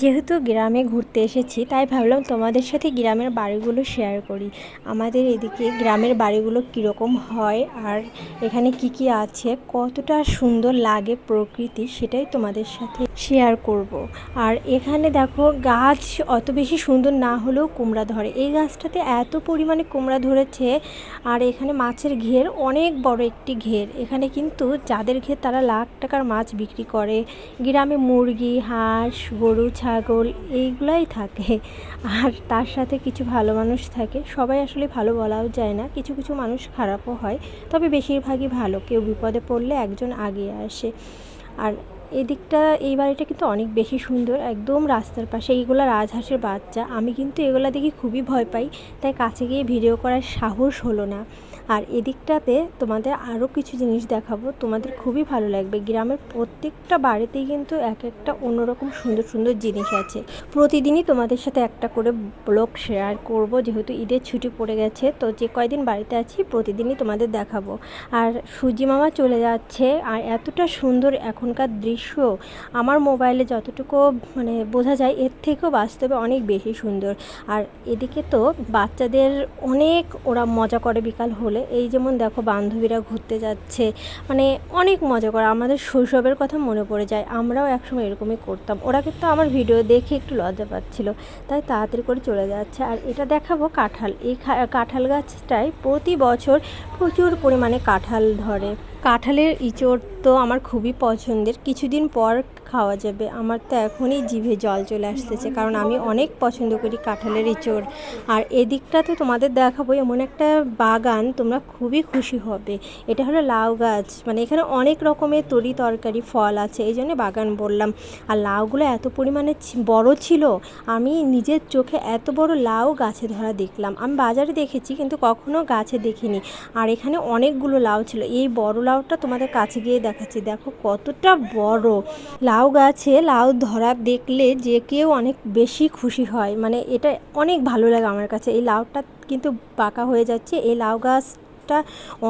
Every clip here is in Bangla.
যেহেতু গ্রামে ঘুরতে এসেছি, তাই ভাবলাম তোমাদের সাথে গ্রামের বাড়িগুলো শেয়ার করি। আমাদের এদিকে গ্রামের বাড়িগুলো কীরকম হয় আর এখানে কি কি আছে, কতটা সুন্দর লাগে প্রকৃতি সেটাই তোমাদের সাথে শেয়ার করব। আর এখানে দেখো গাছ অত বেশি সুন্দর না হলেও কুমড়া ধরে। এই গাছটাতে এত পরিমাণে কুমড়া ধরেছে আর এখানে মাছের ঘের অনেক বড় একটি ঘের। এখানে কিন্তু যাদের ঘের তারা লাখ টাকার মাছ বিক্রি করে। গ্রামে মুরগি, হাঁস, গরু ছাগল এইগুলাই থাকে। আর তার সাথে কিছু ভালো মানুষ থাকে। সবাই আসলে ভালো বলাও যায় না। কিছু কিছু মানুষ খারাপও হয়। তবে বেশিরভাগই ভালো। কেউ বিপদে পড়লে একজন আগিয়ে আসে। আর এদিকটা, এই বাড়িটা কিন্তু অনেক বেশি সুন্দর। একদম রাস্তার পাশে। এইগুলো রাজহাঁসের বাচ্চা। আমি কিন্তু এগুলো দেখে খুবই ভয় পাই। তাই কাছে গিয়ে ভিডিও করার সাহস হলো না। আর এদিকটাতে তোমাদের আরও কিছু জিনিস দেখাবো। তোমাদের খুবই ভালো লাগবে। গ্রামের প্রত্যেকটা বাড়িতেই কিন্তু এক একটা অন্যরকম সুন্দর সুন্দর জিনিস আছে। প্রতিদিনই তোমাদের সাথে একটা করে ব্লগ শেয়ার করব। যেহেতু ঈদের ছুটি পড়ে গেছে, তো যে কয়দিন বাড়িতে আছি প্রতিদিনই তোমাদের দেখাবো। আর সুজি মামা চলে যাচ্ছে। আর এতটা সুন্দর এখনকার দৃশ্য, আমার মোবাইলে যতটুকু মানে বোঝা যায়, এর থেকেও বাস্তবে অনেক বেশি সুন্দর। আর এদিকে তো বাচ্চাদের অনেক ওরা মজা করে বিকাল হলে। এই যেমন দেখো বান্ধবীরা ঘুরতে যাচ্ছে মানে অনেক মজা করে। আমাদের শৈশবের কথা মনে পড়ে যায়, আমরাও একসময় এরকমই করতাম। ওরা কিন্তু আমার ভিডিও দেখে একটু লজ্জা পাচ্ছিল, তাই তাড়াতাড়ি করে চলে যাচ্ছে। আর এটা দেখাবো কাঁঠাল। এই কাঁঠাল গাছটায় প্রতি বছর প্রচুর পরিমাণে কাঁঠাল ধরে। কাঁঠালের ইঁচড় তো আমার খুবই পছন্দের। কিছুদিন পর খাওয়া যাবে। আমার তো এখনই জিভে জল চলে আসতেছে, কারণ আমি অনেক পছন্দ করি কাঁঠালের ইঁচড়। আর এদিকটাতে তোমাদের দেখাবো, এমন একটা বাগান, তোমরা খুবই খুশি হবে। এটা হলো লাউ গাছ। মানে এখানে অনেক রকমের তরি তরকারি, ফল আছে, এই জন্য বাগান বললাম। আর লাউগুলো এত পরিমাণে বড় ছিল, আমি নিজের চোখে এত বড় লাউ গাছে ধরা দেখলাম। আমি বাজারে দেখেছি, কিন্তু কখনো গাছে দেখিনি। আর এখানে অনেকগুলো লাউ ছিল। এই বড় লাউটা তোমাদের কাছে গিয়ে দেখাচ্ছি। দেখো কতটা বড়। লাউ গাছে লাউ ধরা দেখলে যে কেউ অনেক বেশি খুশি হয়। মানে এটা অনেক ভালো লাগে আমার কাছে। এই লাউটা কিন্তু পাকা হয়ে যাচ্ছে। এই লাউ গাছটা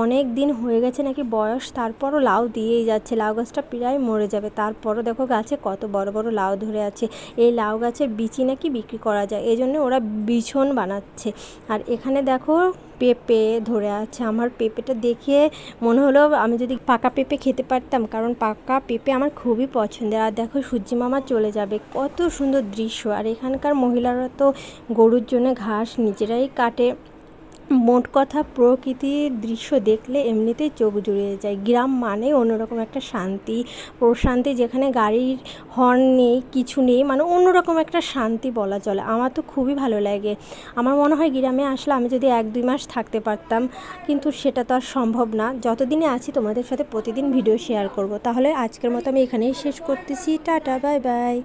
অনেক দিন হয়ে গেছে নাকি বয়স, তারপরও লাউ দিয়েই যাচ্ছে। লাউ গাছটা প্রায় মরে যাবে। তারপরও দেখো গাছে কত বড় বড় লাউ ধরে আছে। এই লাউ গাছের বিচি নাকি বিক্রি করা যায়? এই জন্য ওরা বিছন বানাচ্ছে। আর এখানে দেখো পেঁপে ধরে আছে। আমার পেঁপেটা দেখে মনে হলো আমি যদি পাকা পেঁপে খেতে পারতাম, কারণ পাকা পেঁপে আমার খুবই পছন্দের। আর দেখো সূর্যি মামা চলে যাবে। কত সুন্দর দৃশ্য। আর এখানকার মহিলারা তো গরুর জন্য ঘাস নিজেরাই কাটে। মোট কথা প্রকৃতির দৃশ্য দেখলে এমনিতেই চোখ জুড়িয়ে যায়। গ্রাম মানে অন্যরকম একটা শান্তি, প্রশান্তি যেখানে গাড়ির হর্ন নেই, কিছু নেই মানে অন্যরকম একটা শান্তি বলা চলে। আমার তো খুবই ভালো লাগে। আমার মনে হয় গ্রামে আসলে আমি যদি এক দুই মাস থাকতে পারতাম, কিন্তু সেটা তো আর সম্ভব না। যতদিনে আছি তোমাদের সাথে প্রতিদিন ভিডিও শেয়ার করব। তাহলে আজকের মতো আমি এখানেই শেষ করতেছি। Tata bye bye